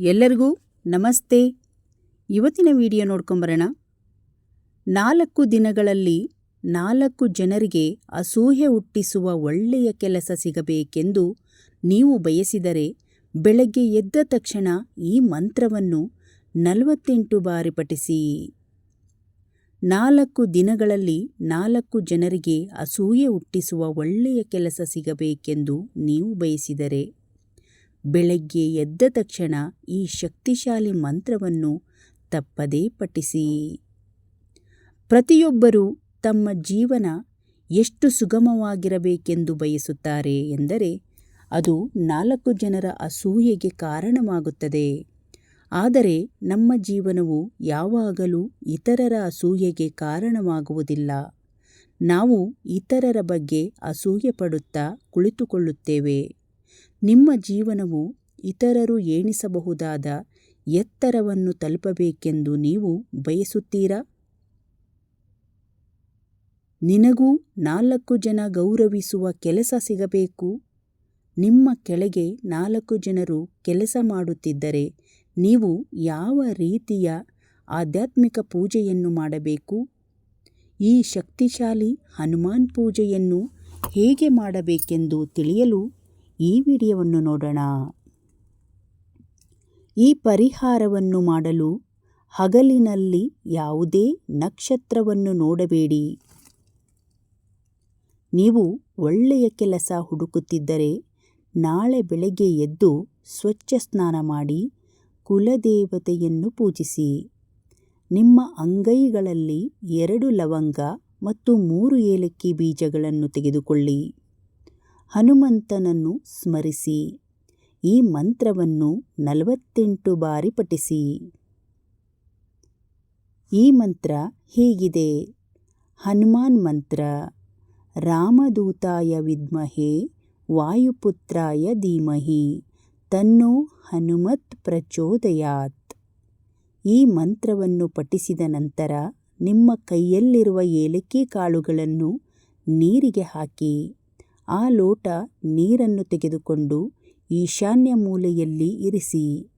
ಎಲ್ಲರಿಗೂ ನಮಸ್ತೆ. ಇವತ್ತಿನ ವಿಡಿಯೋ ನೋಡ್ಕೊಂಬರೋಣ. ನಾಲ್ಕು ದಿನಗಳಲ್ಲಿ ನಾಲ್ಕು ಜನರಿಗೆ ಅಸೂಹೆ ಹುಟ್ಟಿಸುವ ಒಳ್ಳೆಯ ಕೆಲಸ ಸಿಗಬೇಕೆಂದು ನೀವು ಬಯಸಿದರೆ ಬೆಳಗ್ಗೆ ಎದ್ದ ತಕ್ಷಣ ಈ ಮಂತ್ರವನ್ನು ನಲವತ್ತೆಂಟು ಬಾರಿ ಪಠಿಸಿ. ನಾಲ್ಕು ದಿನಗಳಲ್ಲಿ ನಾಲ್ಕು ಜನರಿಗೆ ಅಸೂಯೆ ಹುಟ್ಟಿಸುವ ಒಳ್ಳೆಯ ಕೆಲಸ ಸಿಗಬೇಕೆಂದು ನೀವು ಬಯಸಿದರೆ ಬೆಳಗ್ಗೆ ಎದ್ದ ತಕ್ಷಣ ಈ ಶಕ್ತಿಶಾಲಿ ಮಂತ್ರವನ್ನು ತಪ್ಪದೇ ಪಠಿಸಿ. ಪ್ರತಿಯೊಬ್ಬರೂ ತಮ್ಮ ಜೀವನ ಎಷ್ಟು ಸುಗಮವಾಗಿರಬೇಕೆಂದು ಬಯಸುತ್ತಾರೆ ಎಂದರೆ ಅದು ನಾಲ್ಕು ಜನರ ಅಸೂಯೆಗೆ ಕಾರಣವಾಗುತ್ತದೆ. ಆದರೆ ನಮ್ಮ ಜೀವನವು ಯಾವಾಗಲೂ ಇತರರ ಅಸೂಯೆಗೆ ಕಾರಣವಾಗುವುದಿಲ್ಲ. ನಾವು ಇತರರ ಬಗ್ಗೆ ಅಸೂಯೆ ಪಡುತ್ತಾ ಕುಳಿತುಕೊಳ್ಳುತ್ತೇವೆ. ನಿಮ್ಮ ಜೀವನವು ಇತರರು ಏಣಿಸಬಹುದಾದ ಎತ್ತರವನ್ನು ತಲುಪಬೇಕೆಂದು ನೀವು ಬಯಸುತ್ತೀರಾ? ನಿನಗೂ ನಾಲ್ಕು ಜನ ಗೌರವಿಸುವ ಕೆಲಸ ಸಿಗಬೇಕು. ನಿಮ್ಮ ಕೆಳಗೆ ನಾಲ್ಕು ಜನರು ಕೆಲಸ ಮಾಡುತ್ತಿದ್ದರೆ ನೀವು ಯಾವ ರೀತಿಯ ಆಧ್ಯಾತ್ಮಿಕ ಪೂಜೆಯನ್ನು ಮಾಡಬೇಕು? ಈ ಶಕ್ತಿಶಾಲಿ ಹನುಮಾನ್ ಪೂಜೆಯನ್ನು ಹೇಗೆ ಮಾಡಬೇಕೆಂದು ತಿಳಿಯಲು ಈ ವಿಡಿಯೋವನ್ನು ನೋಡೋಣ. ಈ ಪರಿಹಾರವನ್ನು ಮಾಡಲು ಹಗಲಿನಲ್ಲಿ ಯಾವುದೇ ನಕ್ಷತ್ರವನ್ನು ನೋಡಬೇಡಿ. ನೀವು ಒಳ್ಳೆಯ ಕೆಲಸ ಹುಡುಕುತ್ತಿದ್ದರೆ ನಾಳೆ ಬೆಳಗ್ಗೆ ಎದ್ದು ಸ್ವಚ್ಛ ಸ್ನಾನ ಮಾಡಿ ಕುಲದೇವತೆಯನ್ನು ಪೂಜಿಸಿ. ನಿಮ್ಮ ಅಂಗೈಗಳಲ್ಲಿ ಎರಡು ಲವಂಗ ಮತ್ತು ಮೂರು ಏಲಕ್ಕಿ ಬೀಜಗಳನ್ನು ತೆಗೆದುಕೊಳ್ಳಿ. ಹನುಮಂತನನ್ನು ಸ್ಮರಿಸಿ. ಈ ಮಂತ್ರವನ್ನು ನಲವತ್ತೆಂಟು ಬಾರಿ ಪಠಿಸಿ. ಈ ಮಂತ್ರ ಹೀಗಿದೆ. ಹನುಮಾನ್ ಮಂತ್ರ, ರಾಮದೂತಾಯ ವಿದ್ಮಹೆ, ವಾಯುಪುತ್ರಾಯ ಧೀಮಹಿ, ತನ್ನೋ ಹನುಮತ್ ಪ್ರಚೋದಯಾತ್. ಈ ಮಂತ್ರವನ್ನು ಪಠಿಸಿದ ನಂತರ ನಿಮ್ಮ ಕೈಯಲ್ಲಿರುವ ಏಲಕ್ಕಿ ಕಾಳುಗಳನ್ನು ನೀರಿಗೆ ಹಾಕಿ. ಆ ಲೋಟ ನೀರನ್ನು ತೆಗೆದುಕೊಂಡು ಈಶಾನ್ಯ ಮೂಲೆಯಲ್ಲಿ ಇರಿಸಿ.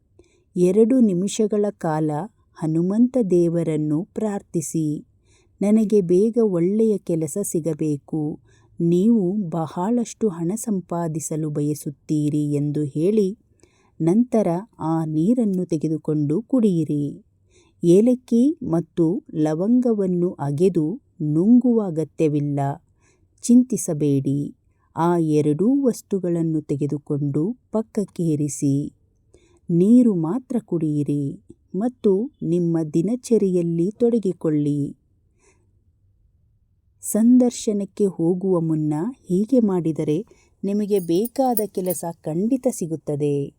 ಎರಡು ನಿಮಿಷಗಳ ಕಾಲ ಹನುಮಂತ ದೇವರನ್ನು ಪ್ರಾರ್ಥಿಸಿ. ನನಗೆ ಬೇಗ ಒಳ್ಳೆಯ ಕೆಲಸ ಸಿಗಬೇಕು. ನೀವು ಬಹಳಷ್ಟು ಹಣ ಸಂಪಾದಿಸಲು ಬಯಸುತ್ತೀರಿ ಎಂದು ಹೇಳಿ ನಂತರ ಆ ನೀರನ್ನು ತೆಗೆದುಕೊಂಡು ಕುಡಿಯಿರಿ. ಏಲಕ್ಕಿ ಮತ್ತು ಲವಂಗವನ್ನು ಅಗೆದು ನುಂಗುವ ಅಗತ್ಯವಿಲ್ಲ. ಚಿಂತಿಸಬೇಡಿ. ಆ ಎರಡೂ ವಸ್ತುಗಳನ್ನು ತೆಗೆದುಕೊಂಡು ಪಕ್ಕಕ್ಕೇರಿಸಿ ನೀರು ಮಾತ್ರ ಕುಡಿಯಿರಿ ಮತ್ತು ನಿಮ್ಮ ದಿನಚರಿಯಲ್ಲಿ ತೊಡಗಿಕೊಳ್ಳಿ. ಸಂದರ್ಶನಕ್ಕೆ ಹೋಗುವ ಮುನ್ನ ಹೀಗೆ ಮಾಡಿದರೆ ನಿಮಗೆ ಬೇಕಾದ ಕೆಲಸ ಖಂಡಿತ ಸಿಗುತ್ತದೆ.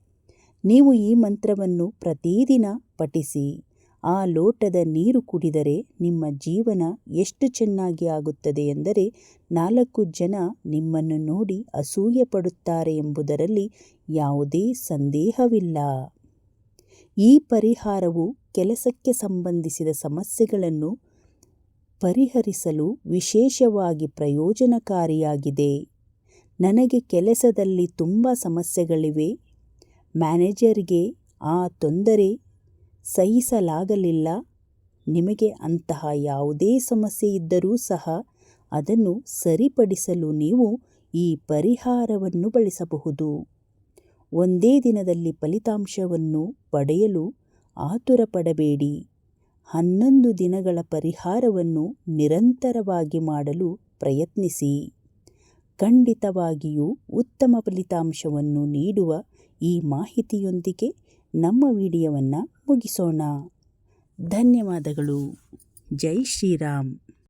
ನೀವು ಈ ಮಂತ್ರವನ್ನು ಪ್ರತಿದಿನ ಪಠಿಸಿ. ಆ ಲೋಟದ ನೀರು ಕುಡಿದರೆ ನಿಮ್ಮ ಜೀವನ ಎಷ್ಟು ಚೆನ್ನಾಗಿ ಆಗುತ್ತದೆ ಎಂದರೆ ನಾಲ್ಕು ಜನ ನಿಮ್ಮನ್ನು ನೋಡಿ ಅಸೂಯೆ ಪಡುತ್ತಾರೆ ಎಂಬುದರಲ್ಲಿ ಯಾವುದೇ ಸಂದೇಹವಿಲ್ಲ. ಈ ಪರಿಹಾರವು ಕೆಲಸಕ್ಕೆ ಸಂಬಂಧಿಸಿದ ಸಮಸ್ಯೆಗಳನ್ನು ಪರಿಹರಿಸಲು ವಿಶೇಷವಾಗಿ ಪ್ರಯೋಜನಕಾರಿಯಾಗಿದೆ. ನನಗೆ ಕೆಲಸದಲ್ಲಿ ತುಂಬ ಸಮಸ್ಯೆಗಳಿವೆ. ಮ್ಯಾನೇಜರ್ಗೆ ಆ ತೊಂದರೆ ಸಹಿಸಲಾಗಲಿಲ್ಲ. ನಿಮಗೆ ಅಂತಹ ಯಾವುದೇ ಸಮಸ್ಯೆ ಇದ್ದರೂ ಸಹ ಅದನ್ನು ಸರಿಪಡಿಸಲು ನೀವು ಈ ಪರಿಹಾರವನ್ನು ಬಳಸಬಹುದು. ಒಂದೇ ದಿನದಲ್ಲಿ ಫಲಿತಾಂಶವನ್ನು ಪಡೆಯಲು ಆತುರ ಪಡಬೇಡಿ ಹನ್ನೊಂದು ದಿನಗಳ ಪರಿಹಾರವನ್ನು ನಿರಂತರವಾಗಿ ಮಾಡಲು ಪ್ರಯತ್ನಿಸಿ. ಖಂಡಿತವಾಗಿಯೂ ಉತ್ತಮ ಫಲಿತಾಂಶವನ್ನು ನೀಡುವ ಈ ಮಾಹಿತಿಯೊಂದಿಗೆ ನಮ್ಮ ವಿಡಿಯೋವನ್ನು ಮುಗಿಸೋಣ. ಧನ್ಯವಾದಗಳು. ಜೈ ಶ್ರೀರಾಮ್.